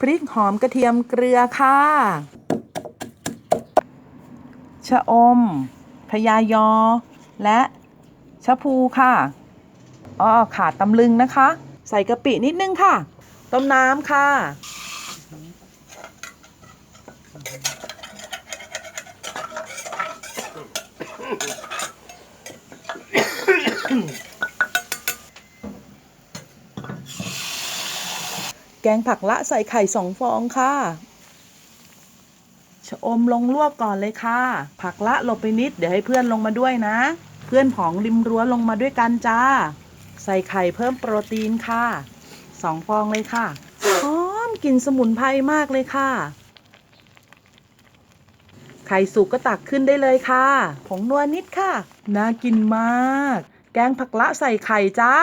พริกหอมกระเทียมเกลือค่ะชะอมพยายอ และชะพูค่ะอ้อขาดตำลึงนะคะ ใส่กะปินิดนึงค่ะ ต้มน้ำค่ะ แกงผักละใส่ไข่สองฟองค่ะ ชะอมลงลวกก่อนเลยค่ะ ผักละลบไปนิด เดี๋ยวให้เพื่อนลงมาด้วยนะ เพื่อนผองริมรั้วลงมาด้วยกันจ้า ใส่ไข่เพิ่มโปรตีนค่ะสองฟองเลยค่ะหอมกลิ่นสมุนไพรมากเลยค่ะ ไข่สุกก็ตักขึ้นได้เลยค่ะ ผงนัวนิดค่ะ น่ากินมาก แกงผักละใส่ไข่จ้า